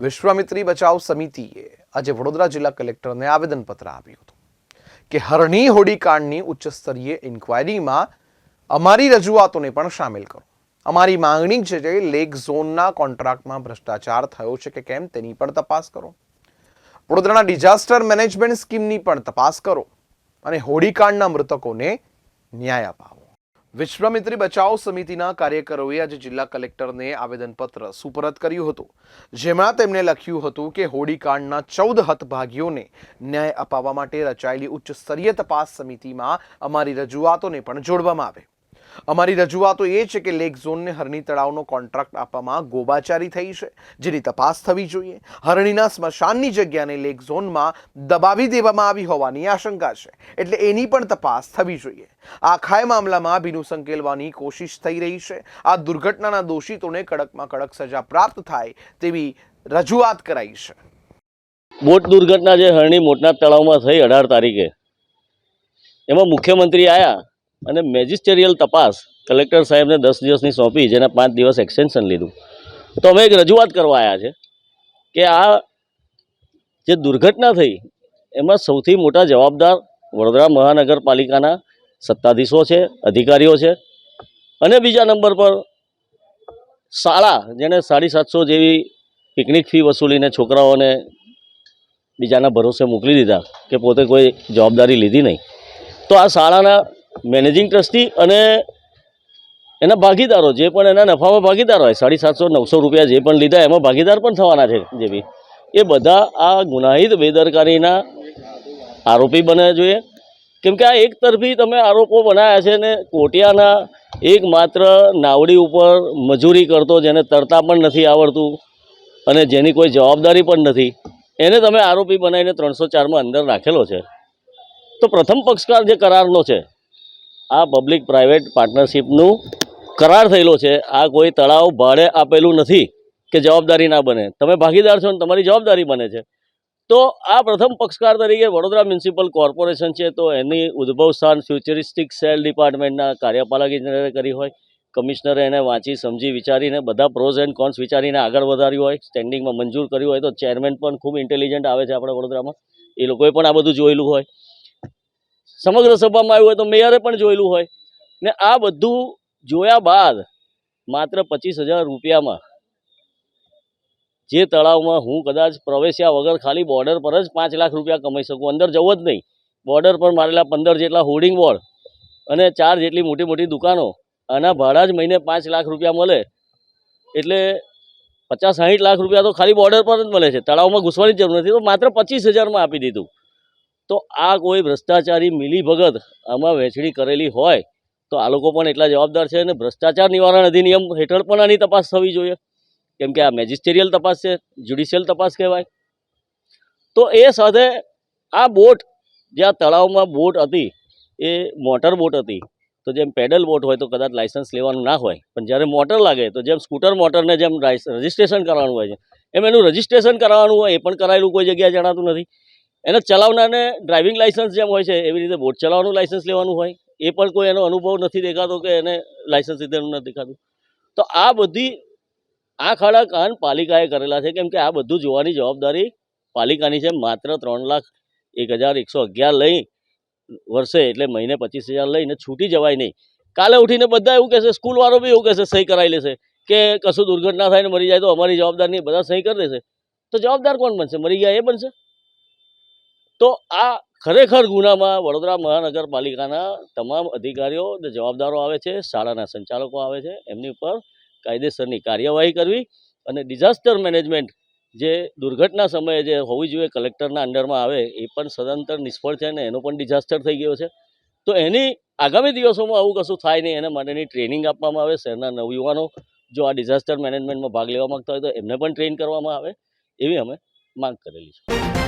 વિશ્વામિત્રી બચાવ સમિતિએ આજે વડોદરા જિલ્લા કલેક્ટરને આવેદનપત્ર આપ્યું હતું કે હરણી હોડીકાંડની ઉચ્ચ સ્તરીય ઇન્ક્વાયરીમાં અમારી રજૂઆતોને પણ સામેલ કરો. અમારી માંગણી છે કે લેક ઝોનના કોન્ટ્રાક્ટમાં ભ્રષ્ટાચાર થયો છે કે કેમ તેની પણ તપાસ કરો. વડોદરાના ડિઝાસ્ટર મેનેજમેન્ટ સ્કીમની પણ તપાસ કરો અને હોડીકાંડના મૃતકોને ન્યાય અપાવો. વિશ્વામિત્રી બચાવ સમિતિના કાર્યકરોએ આજે જિલ્લા કલેક્ટરને આવેદનપત્ર સુપરત કર્યું હતું, જેમાં તેમણે લખ્યું હતું કે હોડીકાંડના ચૌદ હતભાગીઓને ન્યાય અપાવવા માટે રચાયેલી ઉચ્ચ સ્તરીય તપાસ સમિતિમાં અમારી રજૂઆતોને પણ જોડવામાં આવે. અમારી રજૂઆતો એ છે કે લેક ઝોનને હરણી તળાવનો કોન્ટ્રાક્ટ આપવામાં ગોબાચારી થઈ છે. જેની તપાસ થવી જોઈએ. હરણીના સ્મશાનની જગ્યાને લેક ઝોનમાં દબાવી દેવામાં આવી હોવાની આશંકા છે. એટલે એની પણ તપાસ થવી જોઈએ. આખાય મામલામાં ભીનું સંકેલવાની કોશિશ થઈ રહી છે. આ દુર્ઘટનાના દોષિતોને કડકમાં કડક સજા પ્રાપ્ત થાય તેવી રજૂઆત કરાઈ છે. બોટ દુર્ઘટના જે હરણી મોટના તળાવમાં થઈ અઢાર તારીખે. એમાં મુખ્યમંત્રી આવ્યા અને મેજિસ્ટેરિયલ તપાસ કલેક્ટર સાહેબને દસ દિવસની સોંપી, જેના પાંચ દિવસ એક્સટેન્શન લીધું. તો અમે એક રજૂઆત કરવા આવ્યા છે કે આ જે દુર્ઘટના થઈ, એમાં સૌથી મોટા જવાબદાર વડોદરા મહાનગરપાલિકાના સત્તાધીશો છે, અધિકારીઓ છે, અને બીજા નંબર પર શાળા, જેણે સાડી સાતસો જેવી પિકનિક ફી વસૂલીને છોકરાઓને બીજાના ભરોસે મોકલી દીધા કે પોતે કોઈ જવાબદારી લીધી નહીં. તો આ શાળાના મેનેજિંગ ટ્રસ્ટી અને એના ભાગીદારો જે પણ એના નફામાં ભાગીદાર હોય, સાડી સાતસો, નવસો રૂપિયા જે પણ લીધા, એમાં ભાગીદાર પણ થવાના છે જે બી એ બધા આ ગુનાહિત બેદરકારીના આરોપી બનવા જોઈએ. કેમ કે આ એક તરફી તમે આરોપો બનાવ્યા છે ને કોટિયાના એકમાત્ર નાવડી ઉપર મજૂરી કરતો, જેને તરતા પણ નથી આવડતું અને જેની કોઈ જવાબદારી પણ નથી, એને તમે આરોપી બનાવીને ત્રણસો ચારમાં અંદર રાખેલો છે. તો પ્રથમ પક્ષકાર જે કરારનો છે આ પબ્લિક પ્રાઇવેટ પાર્ટનરશિપનું કરાર થયેલો છે. આ કોઈ તળાવ ભાડે આપેલું નથી કે જવાબદારી ના બને. તમે ભાગીદાર છો ને તમારી જવાબદારી બને છે. તો આ પ્રથમ પક્ષકાર તરીકે વડોદરા મ્યુનિસિપલ કોર્પોરેશન છે તો એની ઉદ્ભવ સ્થાન ફ્યુચરિસ્ટિક સેલ ડિપાર્ટમેન્ટના કાર્યપાલક ઇજનેરે કરી હોય. કમિશનરે એને વાંચી, સમજી, વિચારીને બધા પ્રોઝ એન્ડ કોન્સ વિચારીને આગળ વધાર્યું હોય. સ્ટેન્ડિંગમાં મંજૂર કર્યું હોય તો ચેરમેન પણ ખૂબ ઇન્ટેલિજન્ટ આવે છે આપણે વડોદરામાં. એ લોકોએ પણ આ બધું જોયેલું હોય. સમગ્ર સભામાં આવ્યું હોય તો મેયરે પણ જોયેલું હોય. ને આ બધું જોયા બાદ માત્ર પચીસ હજાર રૂપિયામાં જે તળાવમાં હું કદાચ પ્રવેશ્યા વગર ખાલી બોર્ડર પર જ પાંચ લાખ રૂપિયા કમાઈ શકું, અંદર જવું જ નહીં. બોર્ડર પર મારેલા પંદર જેટલા હોર્ડિંગ બોર્ડ અને ચાર જેટલી મોટી મોટી દુકાનો, આના ભાડા જ મહિને પાંચ લાખ રૂપિયા મળે. એટલે પચાસ સાહીઠ લાખ રૂપિયા તો ખાલી બોર્ડર પર જ મળે છે. તળાવમાં ઘૂસવાની જરૂર નથી. તો માત્ર પચીસ હજારમાં આપી દીધું. તો આ કોઈ ભ્રષ્ટાચારી મિલીભગત આમાં વહેંચણી કરેલી હોય, તો આ લોકો પણ એટલા જવાબદાર છે અને ભ્રષ્ટાચાર નિવારણ અધિનિયમ હેઠળ પણ આની તપાસ થવી જોઈએ. કેમ કે આ મેજિસ્ટેરિયલ તપાસ છે, જ્યુડિશિયલ તપાસ કહેવાય. તો એ સાથે આ બોટ, જે આ તળાવમાં બોટ હતી, એ મોટર બોટ હતી. તો જેમ પેડલ બોટ હોય તો કદાચ લાઇસન્સ લેવાનું ના હોય, પણ જ્યારે મોટર લાગે તો જેમ સ્કૂટર મોટરને જેમ રજિસ્ટ્રેશન કરવાનું હોય છે, એમ એનું રજિસ્ટ્રેશન કરાવવાનું હોય, એ પણ કરાયેલું કોઈ જગ્યાએ જણાતું નથી. એને ચલાવનારને ડ્રાઇવિંગ લાઇસન્સ જેમ હોય છે, એવી રીતે બોટ ચલાવવાનું લાઇસન્સ લેવાનું હોય, એ પણ કોઈ એનો અનુભવ નથી દેખાતો કે એને લાઇસન્સ લીધેલું નથી દેખાતું. તો આ બધી આ ખાડા કાન પાલિકાએ કરેલા છે, કેમ કે આ બધું જોવાની જવાબદારી પાલિકાની છે, માત્ર ત્રણ લાખ એક હજાર એકસો અગિયાર લઈ વર્ષે એટલે મહિને પચીસ હજાર લઈને છૂટી જવાય નહીં. કાલે ઉઠીને બધા એવું કહેશે, સ્કૂલવાળો બી એવું કહેશે, સહી કરાવી લેશે કે કશું દુર્ઘટના થાય ને મરી જાય તો અમારી જવાબદાર બધા સહી કરી દેશે. તો જવાબદાર કોણ બનશે? મરી ગયા એ બનશે? તો આ ખરેખર ગુનામાં વડોદરા મહાનગરપાલિકાના તમામ અધિકારીઓ જવાબદારો આવે છે, શાળાના સંચાલકો આવે છે, એમની ઉપર કાયદેસરની કાર્યવાહી કરવી અને ડિઝાસ્ટર મેનેજમેન્ટ જે દુર્ઘટના સમયે જે હોવી જોઈએ કલેક્ટરના અંડરમાં આવે એ પણ સદંતર નિષ્ફળ છે ને એનો પણ ડિઝાસ્ટર થઈ ગયો છે. તો એની આગામી દિવસોમાં આવું કશું થાય નહીં, એના માટેની ટ્રેનિંગ આપવામાં આવે, શહેરના નવયુવાનો જો આ ડિઝાસ્ટર મેનેજમેન્ટમાં ભાગ લેવા માગતા હોય તો એમને પણ ટ્રેન કરવામાં આવે, એવી અમે માંગ કરેલી છે.